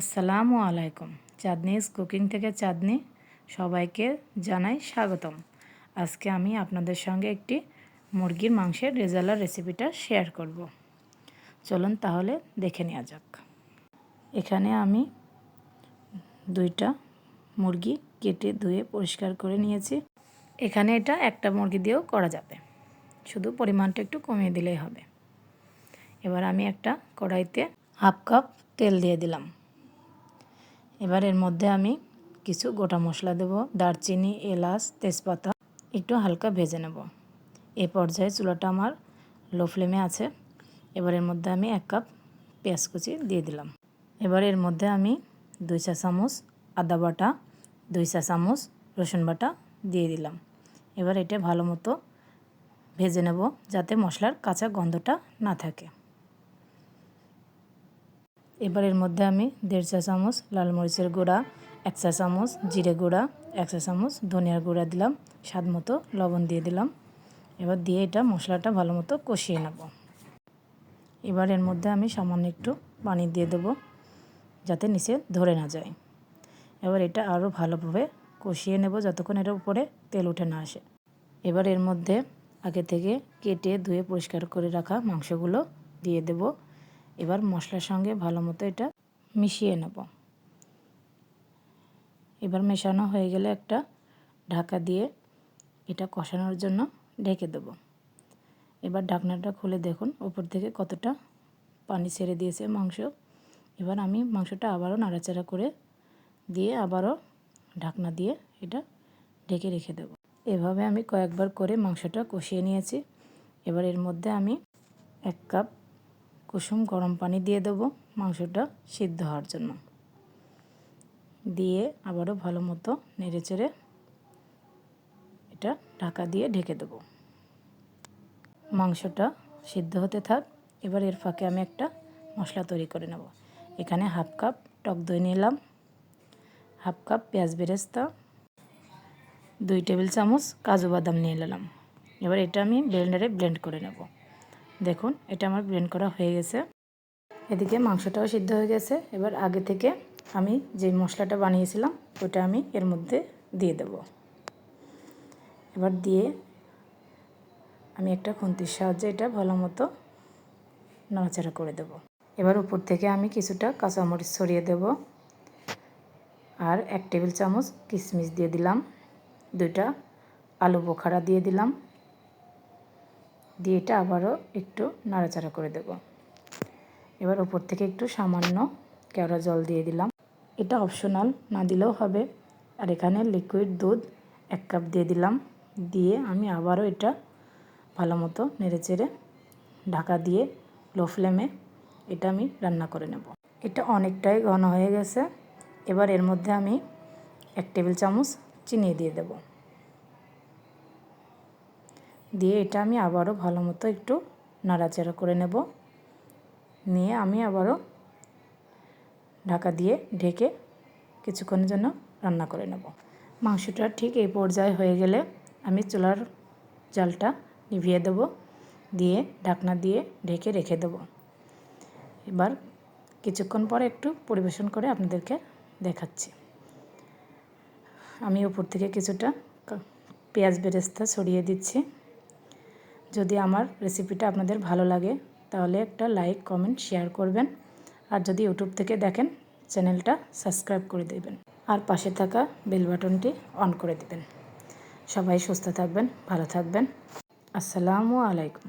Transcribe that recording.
আসসালামু আলাইকুম। চাঁদনিজ কুকিং থেকে চাঁদনি সবাইকে জানাই স্বাগতম। আজকে আমি আপনাদের সঙ্গে একটি মুরগির মাংসের রেজালার রেসিপিটা শেয়ার করব। চলুন তাহলে দেখে নেওয়া যাক। এখানে আমি দুইটা মুরগি কেটে ধুয়ে পরিষ্কার করে নিয়েছি। এখানে এটা একটা মুরগি দিয়েও করা যাবে। শুধু পরিমাণটা একটু কমিয়ে দিলেই হবে। এবার আমি একটা কড়াইতে হাফ কাপ তেল দিয়ে দিলাম। এবার এর মধ্যে আমি কিছু গোটা মশলা দেব, দারচিনি, এলাচ, তেজপাতা, একটু হালকা ভেজে নেব। এ পর্যায়ে চুলাটা আমার লো ফ্লেমে আছে। এবার এর মধ্যে আমি এক কাপ পেঁয়াজ কুচি দিয়ে দিলাম। এবার এর মধ্যে আমি দুই চা চামচ আদা বাটা, দুই চা চামচ রসুন বাটা দিয়ে দিলাম। এবার এটা ভালো মতো ভেজে নেব যাতে মশলার কাঁচা গন্ধটা না থাকে। এবার এর মধ্যে আমি দেড় চা চামচ লাল মরিচের গুঁড়া, এক চা চামচ জিরে গুঁড়া, এক চা চামচ ধনিয়ার গুঁড়া দিলাম, স্বাদ মতো লবণ দিয়ে দিলাম। এবার দিয়ে এটা মশলাটা ভালো মতো কষিয়ে নেব। এবার এর মধ্যে আমি সামান্য একটু পানি দিয়ে দেবো, যাতে নিচে ধরে না যায়। এবার এটা আরও ভালোভাবে কষিয়ে নেব যতক্ষণ এর উপরে তেল উঠে না আসে। এবার এর মধ্যে আগে থেকে কেটে ধুয়ে পরিষ্কার করে রাখা মাংসগুলো দিয়ে দেবো। এবার মশলার সঙ্গে ভালো মতো এটা মিশিয়ে নেব। এবার মেশানো হয়ে গেলে একটা ঢাকা দিয়ে এটা কষানোর জন্য ঢেকে দেব। এবার ঢাকনাটা খুলে দেখুন, ওপর থেকে কতটা পানি ছেড়ে দিয়েছে মাংস। এবার আমি মাংসটা আবারও নাড়াচাড়া করে দিয়ে আবারও ঢাকনা দিয়ে এটা ঢেকে রেখে দেব। এভাবে আমি কয়েকবার করে মাংসটা কষিয়ে নিয়েছি। এবার এর মধ্যে আমি এক কাপ কুসুম গরম পানি দিয়ে দেব মাংসটা সিদ্ধ হওয়ার জন্য। দিয়ে আবারও ভালো মতো নেড়ে চেড়ে এটা ঢাকা দিয়ে ঢেকে দেব। মাংসটা সিদ্ধ হতে থাক, এবার এর ফাঁকে আমি একটা মশলা তৈরি করে নেব। এখানে হাফ কাপ টক দই নিলাম, হাফ কাপ পেঁয়াজ বেরেস্তা, দুই টেবিল চামচ কাজু বাদাম নিয়ে নিলাম। এবার এটা আমি ব্লেন্ডারে ব্লেন্ড করে নেব। দেখুন, এটা আমার ব্লেন্ড করা হয়ে গেছে। এদিকে মাংসটাও সিদ্ধ হয়ে গেছে। এবার আগে থেকে আমি যে মশলাটা বানিয়েছিলাম, ওটা আমি এর মধ্যে দিয়ে দেব। এবার দিয়ে আমি একটা খুন্তির সাহায্যে এটা ভালো মতো নাড়াচাড়া করে দেব। এবার উপর থেকে আমি কিছুটা কাঁচামরিচ ছড়িয়ে দেব আর এক টেবিল চামচ কিশমিশ দিয়ে দিলাম। দুইটা আলু বোখারা দিয়ে দিলাম। দিয়ে এটা আবারও একটু নাড়াচাড়া করে দেব। এবার ওপর থেকে একটু সামান্য কেওড়া জল দিয়ে দিলাম। এটা অপশনাল, না দিলেও হবে। আর এখানে লিকুইড দুধ এক কাপ দিয়ে দিলাম। দিয়ে আমি আবারও এটা ভালো মতো নেড়ে চেড়ে ঢাকা দিয়ে লো ফ্লেমে এটা আমি রান্না করে নেব। এটা অনেকটাই ঘন হয়ে গেছে। এবার এর মধ্যে আমি এক টেবিল চামচ চিনি দিয়ে দেবো। দিয়ে এটা আমি আবারও ভালো মতো একটু নাড়াচাড়া করে নেব। নিয়ে আমি আবারও ঢাকা দিয়ে ঢেকে কিছুক্ষণের জন্য রান্না করে নেব। মাংসটা ঠিক এই পর্যায়ে হয়ে গেলে আমি চুলার জালটা নিভিয়ে দেব, দিয়ে ঢাকনা দিয়ে ঢেকে রেখে দেব। এবার কিছুক্ষণ পরে একটু পরিবেশন করে আপনাদেরকে দেখাচ্ছি। আমি উপর থেকে কিছুটা পেঁয়াজ বেরেস্তা ছড়িয়ে দিচ্ছি। যদি আমার রেসিপিটা আপনাদের ভালো লাগে, তাহলে একটা লাইক কমেন্ট শেয়ার করবেন। আর যদি ইউটিউব থেকে দেখেন, চ্যানেলটা সাবস্ক্রাইব করে দেবেন। আর পাশে থাকা বেল বাটনটি অন করে দেবেন। সবাই সুস্থ থাকবেন, ভালো থাকবেন। আসসালামু আলাইকুম।